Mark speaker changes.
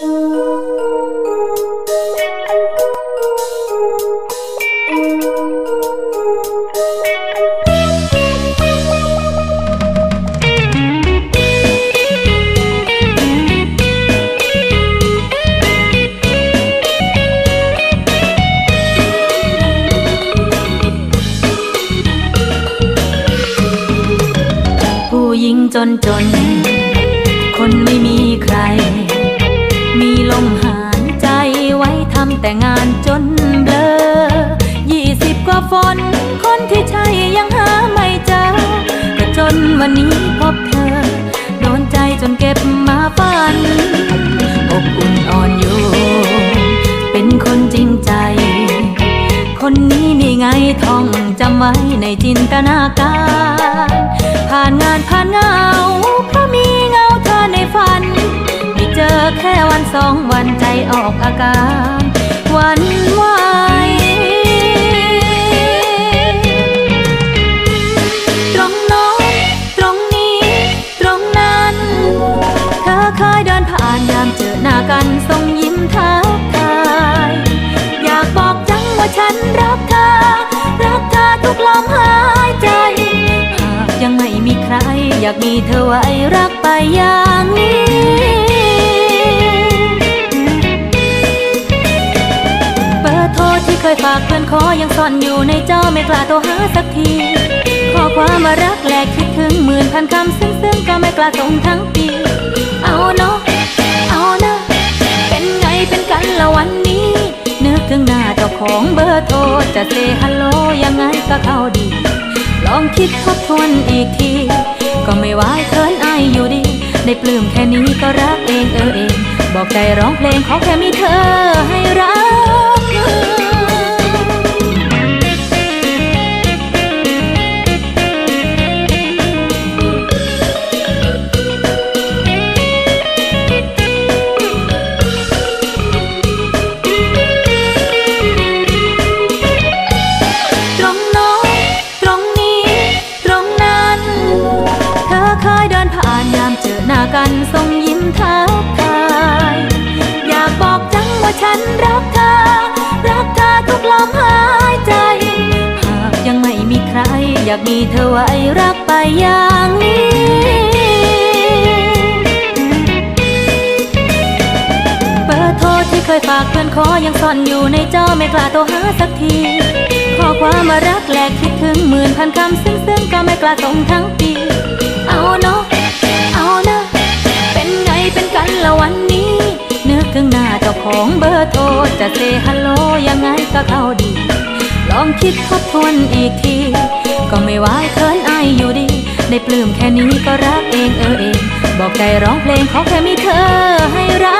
Speaker 1: ผู้หญิงจนจน คนไม่มีใครำแต่งานจนเบลอยี่สิบกว่าฝน คนที่ใช่ยังหาไม่เจอก็จนวันนี้พบเธอ โดนใจจนเก็บมาฝัน อบอุ่นอ่อนโยนเป็นคนจริงใจ คนนี้นี่ไงท่องจำไว้ในจินตนาการ ผ่านงานผ่านเงาเพราะมีเงาเธอในฝันไม่เจอแค่วันสองวันใจออกอาการ ร อยากมีเธอไว้รักไปอย่างนี้เบอร์โทรที่เคยฝากเพื่อนขอยังซ่อนอยู่ในจอไม่กล้าโทรหาสักทีข้อความมารักแลกคิดถึงหมื่นพันคำซึ้งซึ้งก็ไม่กล้าส่งทั้งปี เอาเนาะเอานะเป็นไงเป็นกันละวันนี้ นึกถึงหน้าเจ้าของเบอร์โทรจะเซฮัลโหลยังไงก็เข้าดี ลองคิดทบทวนอีกที ก็ไม่ว่าเคินอายอยู่ดี ได้ปลื้มแค่นี้ก็รักเองเออเอง บอกใจร้องเพลงขอแค่มีเธอให้รัก อยากมีเธอไว้รักไปอย่างนี้เบอร์โทรที่เคยฝากเพื่อนขอยังซ่อนอยู่ในจอไม่กล้าโทรหาสักทีข้อความมารักแหลกคิดถึงหมื่นพันคำซึ้งซึ้งก็ไม่กล้าส่งทั้งปี เอาเนาะเอานะ เป็นไงเป็นกันละวันนี้นึกถึงหน้าเจ้าของเบอร์โทรจะเซฮัลโหลยังไงก็เข้าดีลองคิดทบทวนอีกที ก็ไม่ว่าเคินอายอยู่ดี ได้ปลื้มแค่นี้ก็รักเองเออเอง บอกใจร้องเพลงขอแค่มีเธอให้รัก